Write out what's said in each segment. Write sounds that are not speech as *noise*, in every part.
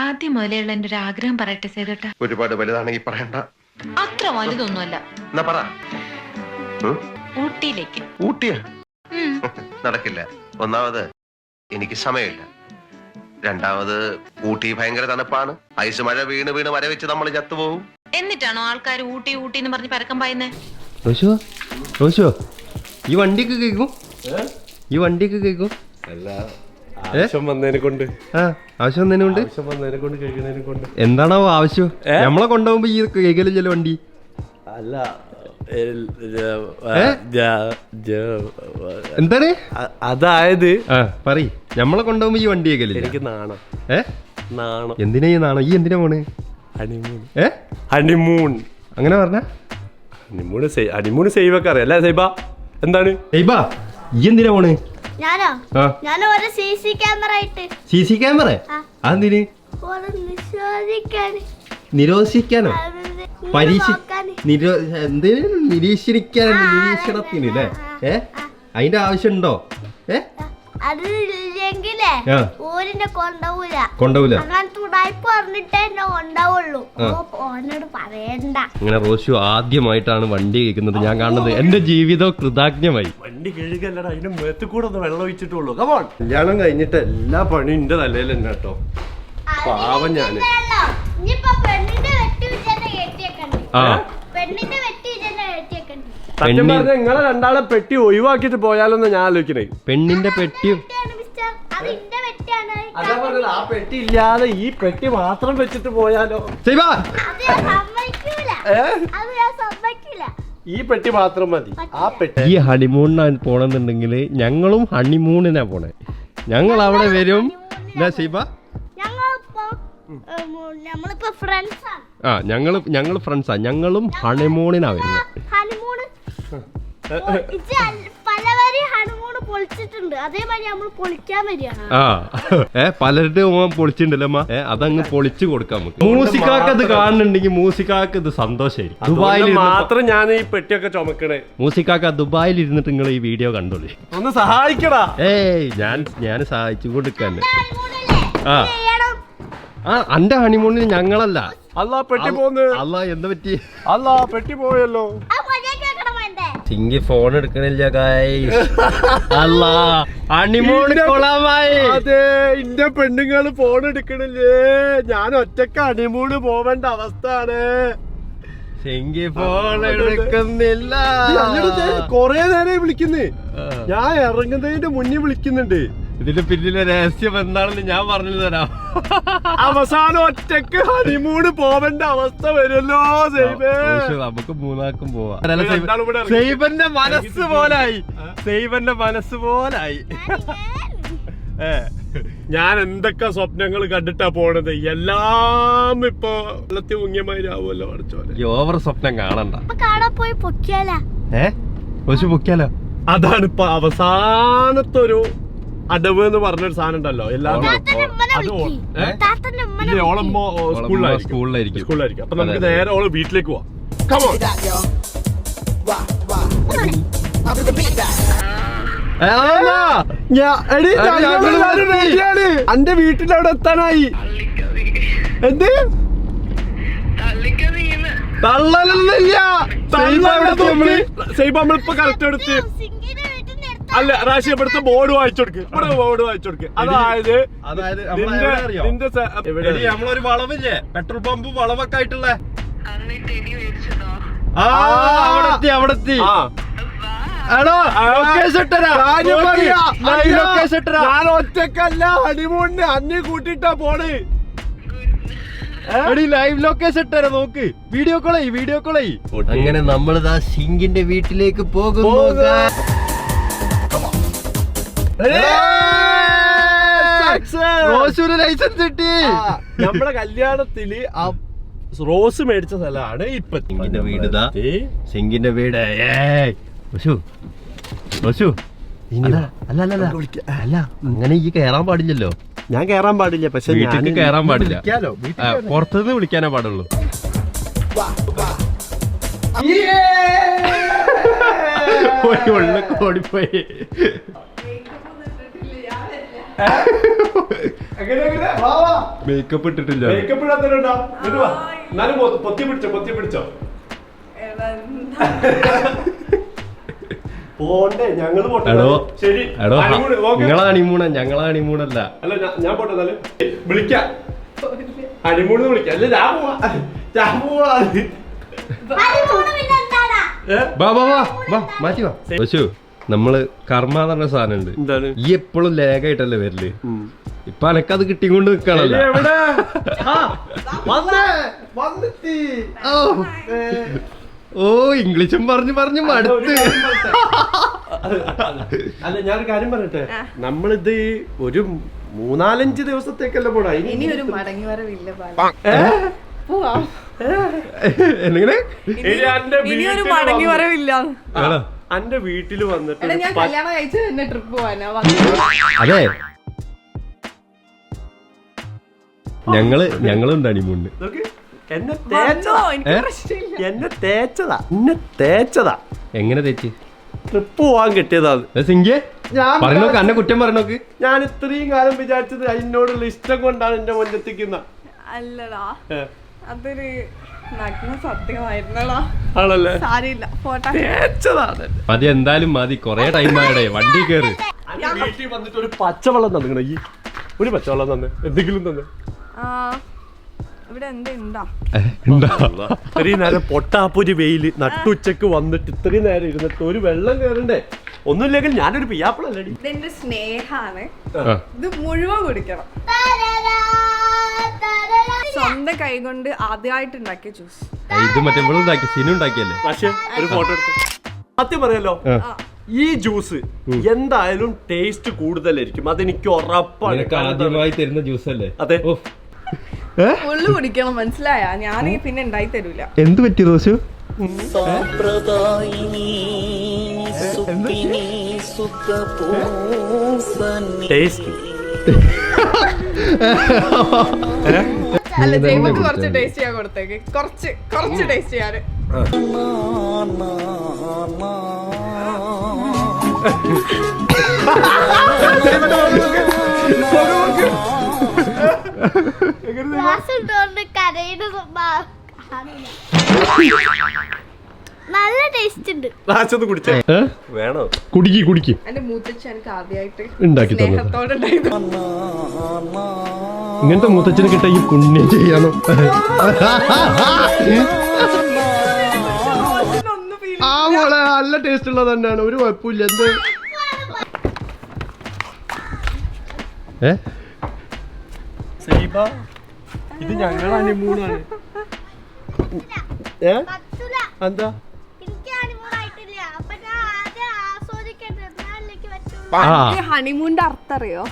ആദ്യം മുതലെയുള്ള എന്റെ ഒരു ആഗ്രഹം പറയട്ടെ സേതുട്ട. ഒരുപാട് വലുതാണെങ്കിൽ പറയണ്ട. അത്ര വലുതൊന്നുമല്ല. എന്നാ പറ. ഉം? ഊട്ടിയിലേക്ക്. ഊട്ടിയാ? ഉം. *laughs* നടക്കില്ല. ഒന്നാമത് എനിക്ക് സമയമില്ല. രണ്ടാമത് ഊട്ടി ഭയങ്കര തണുപ്പാണ്. ഐസ് മഴ വീണ് വീണ് വര വെച്ച് നമ്മൾ ചത്തുപോകും. എന്നിട്ടാണോ ആൾക്കാർ ഊട്ടി ഊട്ടി എന്ന് പറഞ്ഞ് പരക്കം പായുന്നേ? റോശോ റോശോ ഈ വണ്ടിക്ക് കേൾക്കും ഈ വണ്ടിക്ക് കേൾക്കും അല്ല ആവശ്യം വന്നതിനെ കൊണ്ട്. ആ ആവശ്യം തന്നെ ഉണ്ട് ആവശ്യം വന്നതിനെ കൊണ്ട് കഴിക്കുന്നതിനെ കൊണ്ട്. എന്താണോ ആവശ്യം? നമ്മളെ കൊണ്ടുപോകുമ്പോ ഈ കേൾക്കലില്ലല്ലോ വണ്ടി. അല്ല എന്താണ്? അതായത് പറ പറയ്. നമ്മളെ കൊണ്ടുപോകുമ്പോ ഈ വണ്ടി കേൾക്കലില്ല. എനിക്ക് നാണം. ഏ? നാണം. എന്തിനാ ഈ നാണോ? ഈ എന്തിനാ പോണ്? ഹണിമൂൺ. ഏ? ഹണിമൂൺ. അങ്ങനെ പറഞ്ഞ? ഹണിമൂൺ ഹണിമൂൺ സേവ് ഒക്കെ അറിയാം. അല്ലേ സൈബ? എന്താണ്? സൈബ ഈ എന്തിനാ പോണ്? ഞാനോ? ഞാൻ ഒരു സി സി ക്യാമറ ഇട്ട്. C C camera. അതെന്തിന്? നിരോധിക്കാനോ പരീക്ഷ നിരോ എന്തിന് നിരീക്ഷണിക്കാൻ നിരീക്ഷണത്തിന് അല്ലേ ഏ? അതിന്റെ ആവശ്യമുണ്ടോ? ഏ? അത് ഇല്ലെങ്കിലേ. ഊരിന്റെ കൊണ്ടവൂല. പറഞ്ഞിട്ടേ കൊണ്ടാവുള്ളൂ. ഓനോട് പറയണ്ട. അങ്ങനെ റോഷു ആദ്യമായിട്ടാണ് വണ്ടി കേൾക്കുന്നത്. ഞാൻ കാണുന്നത് എന്റെ ജീവിതം കൃതാജ്ഞമായി. വണ്ടി കഴുകല്ലടാ അതിന്റെ മേത്ത് കൂടെ ഒന്ന് വെള്ളം ഒഴിച്ചിട്ടുള്ളൂ. കമോൺ കല്യാണം കഴിഞ്ഞിട്ട് എല്ലാ പണിയും എന്റെ തലയിൽ തന്നെ കേട്ടോ. പാവം ഞാൻ. ആ. സത്യം പറഞ്ഞ നിങ്ങളെ രണ്ടാളെ പെട്ടി ഒഴിവാക്കിട്ട് പോയാലോന്ന് ഞാൻ ആലോചിക്കണേ. പെണ്ണിന്റെ പെട്ടിയും അത് ഇന്റെ അതാ പറഞ്ഞത് ആ പെട്ടി ഇല്ലാതെ ഈ പെട്ടി മാത്രം വെച്ചിട്ട് പോയാലോ? സമ്മതിക്കൂല. ഈ പെട്ടി മാത്രം മതി. ആ പെട്ടി ഈ ഹണിമൂണിനാണ് പോണെന്നുണ്ടെങ്കിൽ ഞങ്ങളും ഹണിമൂണിനാ പോണേ. ഞങ്ങൾ അവിടെ വരും. ഫ്രണ്ട്സാണ് ആ ഞങ്ങൾ ഞങ്ങൾ ഫ്രണ്ട്സാ ഞങ്ങളും ഹണിമൂണിനാ വരുന്നത് ഹണിമൂണ് ഇത് അല്ല- പലവരും പൊളിച്ചിട്ടുണ്ട്. അതേമാതിരി നമ്മൾ പൊളിക്കാൻ വരികയാണ്. ആ ഏ പലരുടെ പൊളിച്ചിട്ടുണ്ടല്ലോ ഏ അതങ്ങ് പൊളിച്ചു കൊടുക്കാം നമുക്ക്. മൂസിക്കാക്ക് അത് കാണുന്നുണ്ടെങ്കിൽ മൂസിക്കാക്ക് ഇത് സന്തോഷമായിരിക്കും ദുബായിൽ മാത്രം ഞാൻ ഈ പെട്ടിയൊക്കെ ചുമക്കണേ. മൂസിക്കാക്ക ദുബായിൽ ഇരുന്നിട്ട് നിങ്ങൾ ഈ വീഡിയോ കണ്ടോളി. ഒന്ന് സഹായിക്കടാ. ഏയ് ഞാൻ ഞാൻ സഹായിച്ചു കൊടുക്കാൻ ആ. ആ അന്റെ ഹണിമൂണിന് ഞങ്ങളല്ല. അല്ലാ പെട്ടി പോന്ന്. അല്ലാ എന്താ പറ്റി? അല്ലാ പെട്ടി പോയല്ലോ. വേണ്ടേ ഫോൺ എടുക്കണില്ല അതെ ഇന്റെ പെണ്ണുങ്ങൾ ഫോൺ എടുക്കണില്ലേ? ഞാൻ ഒറ്റയ്ക്ക് അണിമൂണ് പോവേണ്ട അവസ്ഥയാണ് ചിങ്കി ഫോൺ എടുക്കുന്നില്ല. കൊറേ നേരെ വിളിക്കുന്നേ. ഞാൻ ഇറങ്ങുന്നതിന്റെ മുന്നേ വിളിക്കുന്നുണ്ട്. ഇതിന്റെ പിന്നിലെ രഹസ്യം എന്താണെന്ന് ഞാൻ പറഞ്ഞു തരാം. അവസാനം ഒറ്റയ്ക്ക് ഹണിമൂണ് പോവേണ്ട അവസ്ഥ വരുമല്ലോ സൈബേ. നമുക്ക് മൂന്നാക്കും പോവാ. സൈബന്റെ മനസ്സ് പോലായി. സൈബന്റെ മനസ്സ് പോലായി. ഏ ഞാൻ എന്തൊക്കെ സ്വപ്നങ്ങൾ കണ്ടിട്ടാ പോണത്? എല്ലാം ഇപ്പൊ വെള്ളത്തിൽ മുങ്ങിയമാരാവുമല്ലോ പഠിച്ചോലെ ഈ ഓവർ സ്വപ്നം കാണണ്ട. പോയി പൊക്കിയാലോ. ഏ? പൊക്കിയാലോ? അതാണ് ഇപ്പൊ അവസാനത്തെ ഒരു അടവ് എന്ന് പറഞ്ഞൊരു സാധനം ഉണ്ടല്ലോ. എല്ലാവരും ഓളമ്മോ സ്കൂളിലായിരിക്കും. സ്കൂളിലായിരിക്കും. സ്കൂളിലായിരിക്കും. അപ്പൊ നമുക്ക്. നേരെ ഓൾ വീട്ടിലേക്ക് പോവാം. എത്തി. അന്റെ വീട്ടിൽ അവിടെ എത്താനായി. എന്ത്? തള്ളലൊന്നുമില്ല. എത്തി നമ്മൾ? സൈബ നമ്മളിപ്പോ കറക്റ്റ് എടുത്ത്. അല്ല റാഷി ഇവിടുത്തെ ബോർഡ് വായിച്ചു കൊടുക്ക്. ഇവിടെ ബോർഡ് വായിച്ചു കൊടുക്ക്. അതായത് അതായത് നിന്റെ നമ്മളൊരു വളവില്ലേ? പെട്രോൾ പമ്പ് വളവൊക്കെ ആയിട്ടുള്ള? ആ അവിടെത്തി അവിടെ എത്തി ആ എടാ ലൊക്കേഷൻ ഇട്ടരാ. കാര്യം നോക്ക്. ലൈവ് ലൊക്കേഷൻ ഇട്ടരാ. ഞാൻ ഒറ്റക്കല്ല ഹണിമൂണിന് അന്നി കൂട്ടിട്ടാ പോണ്. എടി ലൈവ് ലൊക്കേഷൻ ഇട്ടരാ നോക്ക്. വീഡിയോ കോളേ വീഡിയോ കോളേ അങ്ങനെ നമ്മൾ ദാ സിംഗിന്റെ വീട്ടിലേക്ക് പോകുന്നു റോസൂര് ലൈസൻസ് കിട്ടി. നമ്മുടെ കല്യാണത്തിൽ ആ റോസ് മേടിച്ച സ്ഥലമാണ് ഇപ്പൊ സിംഗിന്റെ വീട് സിംഗിന്റെ വീട്. അല്ല അല്ല അല്ല, അങ്ങനെ ഈ കേറാൻ പാടില്ലല്ലോ. ഞാൻ കേറാൻ പാടില്ല പക്ഷെ വീട്ടിലേക്ക് കേറാൻ പാടില്ല. പുറത്തുനിന്ന് വിളിക്കാനേ പാടുള്ളൂ. *laughs* പോയി ഉള്ളിൽ ഓടിപ്പോയി. മേക്കപ്പ് ഇട്ടിട്ടില്ല. മേക്കപ്പ് ഇടാത്തവരുണ്ടോ? എന്നാലും പൊത്തി പിടിച്ചോ പൊത്തി പിടിച്ചോ. പോണ്ടേ ഞങ്ങൾ പോട്ടെ ശരി. നിങ്ങളെ ഹണിമൂണ ഞങ്ങളെ ഹണിമൂണല്ല അല്ല ഞാൻ- പോട്ടെ എന്നാലും. വിളിക്കാം. അനിമൂണ് വിളിക്കാം. അല്ല ഞാൻ പോവാ. ഞാൻ പോവാ. ഹണിമൂണ് മാറ്റി വാ. പശു നമ്മൾ കർമ്മ എന്ന് പറഞ്ഞ സാധനം ഉണ്ട് എന്താണ്? ഈ എപ്പോഴും ലേഖായിട്ടല്ലേ വരൽ? ഇപ്പൊ എനക്കത് കിട്ടിക്കൊണ്ട് വന്നെത്തി ഓ. ഇംഗ്ലീഷും പറഞ്ഞു പറഞ്ഞു മടുത്ത്. അല്ല ഞാനൊരു കാര്യം പറയട്ടെ? നമ്മളിത് ഒരു മൂന്നാലഞ്ച് ദിവസത്തേക്കല്ല പോടാ ഇനി ഒരു മടങ്ങി വരവില്ല പോവാം. എങ്ങനെ? മടങ്ങി വരവില്ല. ആണോ? അന്റെ വീട്ടിൽ വന്നിട്ട് എടാ ഞാൻ പ- കല്യാണം കഴിച്ച് തന്നെ ട്രിപ്പ് പോവാനാ. വന്നത് അതെ. ഞങ്ങൾ ഞങ്ങളുണ്ട് ഹണിമൂണിന് നോക്ക്, എന്നെ വന്നോ, തേച്ചതാ. എനിക്ക് ഏ? പ്രശ്നമില്ല. എന്നെ തേച്ചതാ. എന്നെ തേച്ചതാ. എങ്ങനെ തെറ്റി ട്രിപ്പ് പോവാൻ കിട്ടിയതാണ് അത്. സിംഗിയെ ഞാൻ പറഞ്ഞോക്ക് അന്നെ കുറ്റം പറഞ്ഞോക്ക് ഞാൻ ഇത്രയും കാലം വിചാരിച്ചത് അതിനോടുള്ള ഇഷ്ടം കൊണ്ടാണ് എന്റെ മുന്നെത്തിക്കുന്ന അല്ലടാ. അതൊരു ആണല്ലേ? മതി എന്തായാലും മതി കൊറേ ടൈം ആയടേ വണ്ടി കേറ്. വീട്ടിൽ വന്നിട്ട് ഒരു പച്ചവെള്ളം തന്നെ ഈ ഒരു പച്ചവെള്ളം തന്നെ എന്തെങ്കിലും തന്നെ. ഇത്രയും നേരം പൊട്ടാപ്പൊരി വെയിൽ നട്ടുച്ചക്ക് വന്നിട്ട് ഇത്രയും നേരം ഇരുന്നിട്ട് ഒരു വെള്ളം കയറണ്ടേ ഒന്നുമില്ലെങ്കിൽ ഞാനൊരു പിയാപ്പിളല്ലേ ഇതെന്റെ സ്നേഹാണ്. ഇത് മുഴുവൻ കുടിക്കണം. സ്വന്തം കൈ കൊണ്ട് ആദ്യമായിട്ട് ഉണ്ടാക്കിയ ജ്യൂസ്. ഇത് മറ്റേ ഉണ്ടാക്കി സിനു ഉണ്ടാക്കിയല്ലേ? പക്ഷേ ഒരു ഫോട്ടോ എടുത്ത്. സത്യം പറയാലോ ആ. ഈ ജ്യൂസ് എന്തായാലും ടേസ്റ്റ് കൂടുതലായിരിക്കും. അതെനിക്ക് ഉറപ്പാണ്. നിനക്ക് ആദ്യമായി തരുന്ന ജ്യൂസ് അല്ലേ അതെ ഉള്ളു കുടിക്കണം മനസ്സിലായ? ഞാൻ പിന്നെ ഉണ്ടായി തരൂല. എന്ത് പറ്റി ദോശു? ടേസ്റ്റ്. അല്ല ജൈവക്ക് കുറച്ച് ടേസ്റ്റ് ചെയ്യാൻ കൊടുത്തേക്ക്. കുറച്ച് കുറച്ച് ടേസ്റ്റ് ചെയ്യാന് ഗ്ലാസ് *laughs* നല്ല ടേസ്റ്റ് ഉണ്ട്. ലാസ്റ്റ് കുടിച്ചേ. വേണോ? കുടിക്കി കുടിക്കി. എന്റെ മൂത്തച്ഛൻ എനിക്ക് ആദ്യമായിട്ട് ഉണ്ടാക്കി. സ്നേഹത്തോടെ ഇങ്ങനത്തെ മുത്തച്ഛന് കിട്ട ഈ പുണ്യം ഒന്നും ഫീൽ ആ മോളെ നല്ല ടേസ്റ്റ് ഉള്ളത് തന്നെയാണ്. ഒരു കുഴപ്പമില്ല. എന്ത്? ഏ? ഇത് ഞങ്ങളാണ് മൂന്നാണ് ഏ? എന്താ? ഹണിമൂണിന്റെ അർത്ഥം അറിയോ?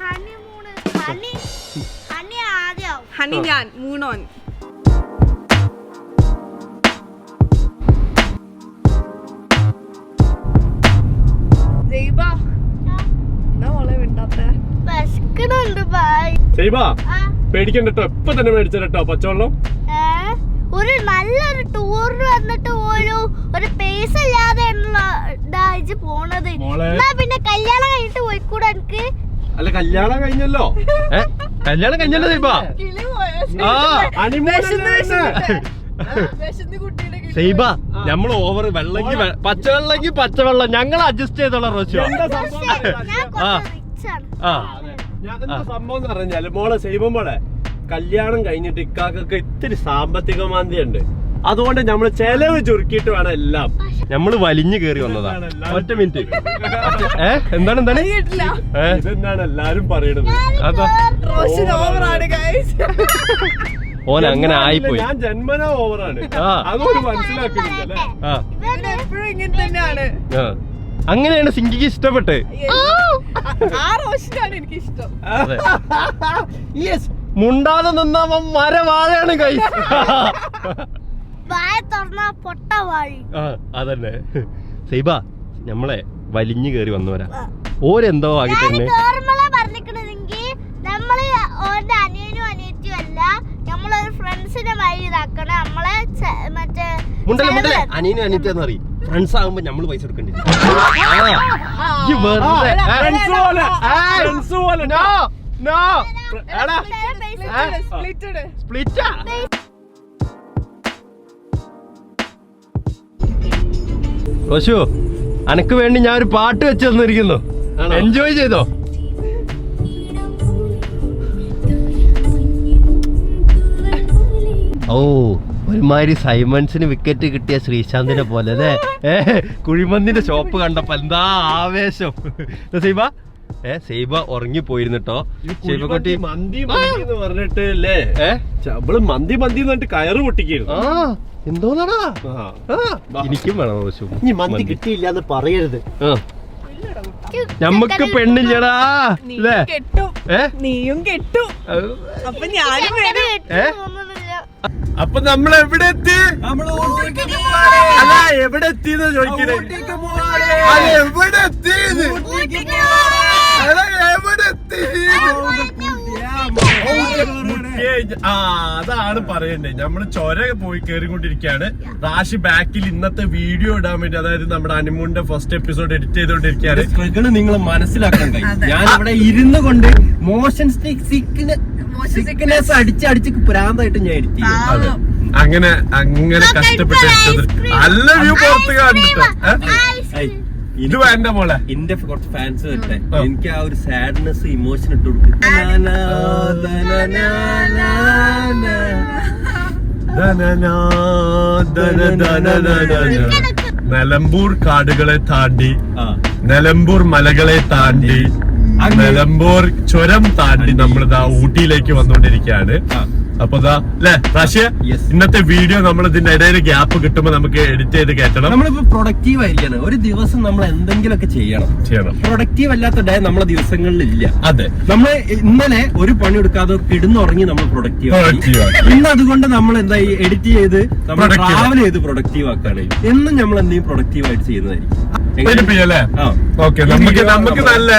ഹണിമൂണ് ഹണി ഹണി ആദ്യം. ഹണി ഞാൻ മൂണോൻ. പേടിക്കണ്ട കേട്ടോ ഇപ്പൊ തന്നെ മേടിച്ചോ പച്ചവെള്ളം? ഒരു നല്ലൊരു ടൂറിന് വന്നിട്ട് പോലും ഒരു പേസ് ഇല്ലാതെ ഇതായിട്ട് പോണത്. എന്നാ പിന്നെ കല്യാണം കഴിഞ്ഞിട്ട് പോയിക്കൂടെ എനിക്ക്? അല്ല കല്യാണം കഴിഞ്ഞല്ലോ. കല്യാണം കഴിഞ്ഞല്ലോ ദീപ. സൈബ നമ്മൾ ഓവർ വെള്ളങ്കി പച്ചവെള്ളങ്കി പച്ചവെള്ളം ഞങ്ങൾ അഡ്ജസ്റ്റ് ചെയ്തോളാം റോശോ? ആ. സംഭവം എന്ന് പറഞ്ഞാൽ മോളെ സൈബം മോളെ കല്യാണം കഴിഞ്ഞിട്ട് ഇക്കാക്കൊക്കെ ഇത്തിരി സാമ്പത്തിക മാന്ദ്യുണ്ട് അതുകൊണ്ട് നമ്മൾ ചെലവ് ചുരുക്കിയിട്ട് വേണം എല്ലാം. നമ്മൾ വലിഞ്ഞു കേറി വന്നതാ. ഒറ്റ മിനിറ്റ്. ഏ? എന്താണ് എന്താണ്? ഇതെന്നാണ് എല്ലാരും പറയണത് അതാ. ഓൻ അങ്ങനെ ആയിപ്പോയി. ഞാൻ ജന്മനാ ഓവറാണ്. അതൊരു മനസ്സിലാക്കുന്നില്ല. അങ്ങനെയാണ് സിംഗിക്ക് ഇഷ്ടപ്പെട്ട്. *laughs* മുണ്ടാതെ നിന്നവൻ മരവാഴയാണ് കൈ. വായ തുറന്ന പൊട്ട ആ അതന്നെ. സൈബ നമ്മളെ വലിഞ്ഞു കേറി വന്നവരാ. ഓരെന്തോ ആകെ തന്നെ. നമ്മൾ ഓന്റെ അനിയനും അനിയത്തിയും അല്ല നമ്മളൊരു ഫ്രണ്ട്സിനെ വഴി ഇതാക്കണം. നമ്മളെ ചെ- മറ്റേ മുണ്ടല്ലേ മുണ്ടല്ലേ? ചെലവ്. അനിയനും അനിയത്തിയെന്ന് അറിയും ഫ്രണ്ട്സ് ആകുമ്പോ നമ്മൾ പൈസ കൊടുക്കണ്ടേ നോ എടാ. സ്പ്ലിറ്റഡ് സ്പ്ലിറ്റാ. റോഷു അനക്ക് വേണ്ടി ഞാൻ ഒരു പാട്ട് വെച്ച് തന്നിരിക്കുന്നു. എൻജോയ് ചെയ്തോ? ഓ ഒരുമാതിരി സൈമൺസിന് വിക്കറ്റ് കിട്ടിയ ശ്രീശാന്തിനെ പോലെ അല്ലേ? ഏഹ് കുഴിമന്തിന്റെ ഷോപ്പ് കണ്ടപ്പോ എന്താ ആവേശം? സൈബ ഏ സൈബ ഉറങ്ങി പോയിരുന്നിട്ടോ? സൈബക്കുട്ടി മന്തി മന്തി എന്ന് പറഞ്ഞിട്ട് അല്ലേ? ഏ? നമ്മൾ മന്തി മന്തി എന്ന് പറഞ്ഞിട്ട് കയറ് പൊട്ടിക്കുന്നു ആ എന്തോന്നാടാ? എനിക്കും വേണം ഇനി മന്തി കിട്ടിയില്ല എന്ന് പറയരുത്. ഞമ്മക്ക് പെണ്ണില്ലടാ അല്ലേ? കെട്ടും. ഏ? നീയും കെട്ടു. അപ്പൊ ഞാനും അപ്പൊ നമ്മൾ എവിടെ എത്തി? അല്ല എവിടെ എത്തിന്ന് ചോദിക്കണേ? അല്ല എവിടെ എത്തി അതാണ് പറയണ്ടേ. നമ്മൾ ചൊര പോയി കേറിക്കൊണ്ടിരിക്കുകയാണ് റാഷി ബാക്കിൽ ഇന്നത്തെ വീഡിയോ ഇടാൻ വേണ്ടി അതായത് നമ്മുടെ അനിമൂണിന്റെ ഫസ്റ്റ് എപ്പിസോഡ് എഡിറ്റ് ചെയ്തോണ്ടിരിക്കുകയാണ് പ്രകടനം നിങ്ങൾ മനസ്സിലാക്കണ്ടേ? ഞാൻ ഇവിടെ ഇരുന്ന് കൊണ്ട് മോഷൻ സിക്നെസ് അടിച്ച് അടിച്ച് പ്രാന്തായിട്ട് ഞാൻ എഡിറ്റ് ചെയ്യും. അങ്ങനെ അങ്ങനെ കഷ്ടപ്പെട്ട് നല്ല വ്യൂ പുറത്ത് കണ്ടിട്ട്. ഇത് വേണ്ട മോളെ എന്റെ കുറച്ച് ഫാൻസ് വരട്ടെ എനിക്ക് ആ ഒരു സാഡ്നെസ് ഇമോഷൻ ഇട്ട് കൊടുക്കും. നിലമ്പൂർ കാടുകളെ താണ്ടി നിലമ്പൂർ മലകളെ താണ്ടി നിലമ്പൂർ ചുരം താണ്ടി നമ്മളിതാ ഊട്ടിയിലേക്ക് വന്നുകൊണ്ടിരിക്കുകയാണ്. അപ്പൊ അല്ലേ റാഷ്യ. ഇന്നത്തെ വീഡിയോ നമ്മൾ ഇതിന്റെ ഇടയിൽ ഗ്യാപ്പ് കിട്ടുമ്പോ നമുക്ക് എഡിറ്റ് ചെയ്ത് കയറ്റണം നമ്മളിപ്പോ പ്രൊഡക്റ്റീവ് ആയിരിക്കണം. ഒരു ദിവസം നമ്മൾ എന്തെങ്കിലുമൊക്കെ ചെയ്യണം. ചെയ്യണം. പ്രൊഡക്റ്റീവ് അല്ലാത്ത ഡേ നമ്മളെ ദിവസങ്ങളിൽ ഇല്ല അതെ. നമ്മൾ ഇന്നലെ ഒരു പണി എടുക്കാതെ കിടന്നുറങ്ങി നമ്മൾ പ്രൊഡക്റ്റീവ്. ഇന്ന് അതുകൊണ്ട് നമ്മൾ എന്താ എഡിറ്റ് ചെയ്ത് നമ്മൾ ട്രാവൽ ചെയ്ത് പ്രൊഡക്റ്റീവ് ആക്കാണ് എന്നും നമ്മൾ എന്തെങ്കിലും പ്രൊഡക്റ്റീവ് ആയിട്ട് ചെയ്യുന്നതായിരിക്കും. ആ. ഓക്കെ നമുക്ക് നമുക്ക് നല്ല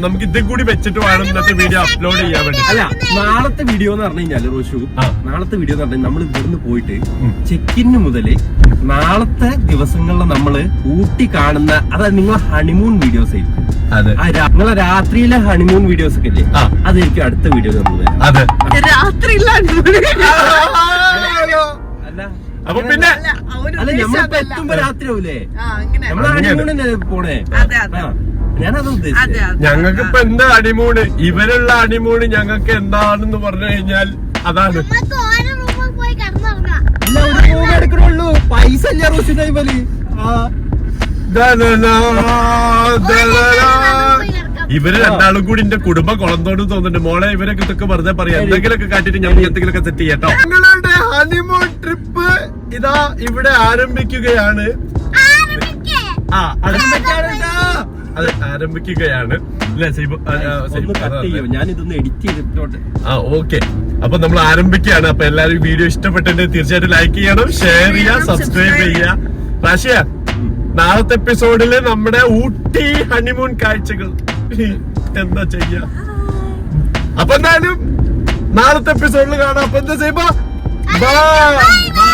നമുക്ക് ഇതും കൂടി വെച്ചിട്ട് വേണം ഇന്നത്തെ വീഡിയോ അപ്ലോഡ് ചെയ്യാൻ വേണ്ടി അല്ല നാളത്തെ വീഡിയോ എന്ന് പറഞ്ഞു കഴിഞ്ഞാൽ റോഷു നാളത്തെ വീഡിയോ എന്ന് പറഞ്ഞാൽ നമ്മൾ ഇവിടുന്ന് പോയിട്ട് ചെക്കിന് മുതൽ നാളത്തെ ദിവസങ്ങളിൽ നമ്മൾ ഊട്ടി കാണുന്ന അതായത് നിങ്ങളെ ഹണിമൂൺ വീഡിയോസ് ആയിരിക്കും. നിങ്ങളെ രാത്രിയിലെ ഹണിമൂൺ വീഡിയോസ് ഒക്കെ ഇല്ലേ. അതായിരിക്കും അടുത്ത വീഡിയോ നമ്മൾ അതെ. രാത്രി അല്ല. അപ്പൊ പിന്നെ അല്ല നമ്മളിപ്പോ എത്തുമ്പോ രാത്രി ആവൂലേ അങ്ങനെ നമ്മൾ. ഹണിമൂണിന് പോണേ. അതെ, അതെ. ആ. ഞാനത് ഉദ്ദേശിച്ചു. ഉദ്ദേശിച്ചത് അതെ. ഞങ്ങൾക്ക് ഇപ്പൊ എന്താ അടിമൂണ് ഇവരുള്ള അടിമൂണ് ഞങ്ങൾക്ക് എന്താണെന്ന് പറഞ്ഞു കഴിഞ്ഞാൽ അതാണ്. ഒരു എടുക്കണുള്ളൂ. പൈസ ഇവർ രണ്ടാളും കൂടി എന്റെ കുടുംബം കുളന്തോട് തോന്നുന്നുണ്ട്. മോളെ ഇവരൊക്കെ ഇതൊക്കെ വെറുതെ പറയാം. എന്തെങ്കിലുമൊക്കെ കാട്ടിട്ട് ഞാൻ എന്തെങ്കിലുമൊക്കെ സെറ്റ് ചെയ്യട്ടോ. ഹണിമൂൺ ട്രിപ്പ് ഇതാ ഇവിടെ ആരംഭിക്കുകയാണ്. ആരംഭിക്കേ? ആ അത് ആരംഭിക്കുകയാണ്. ആ ഓക്കെ. അപ്പൊ നമ്മൾ ആരംഭിക്കുകയാണ്. അപ്പൊ എല്ലാരും വീഡിയോ ഇഷ്ടപ്പെട്ടിട്ടുണ്ടെങ്കിൽ തീർച്ചയായിട്ടും ലൈക്ക് ചെയ്യണം ഷെയർ ചെയ്യുക സബ്സ്ക്രൈബ് ചെയ്യുക. റാഷിയ നാളത്തെ എപ്പിസോഡിൽ നമ്മുടെ ഊട്ടി ഹണിമൂൺ കാഴ്ചകൾ. എന്താ ചെയ്യാ? അപ്പൊ എന്തായാലും നാളത്തെ എപ്പിസോഡിൽ കാണാം. അപ്പൊ എന്താ ചെയ്യുമ്പോ 来可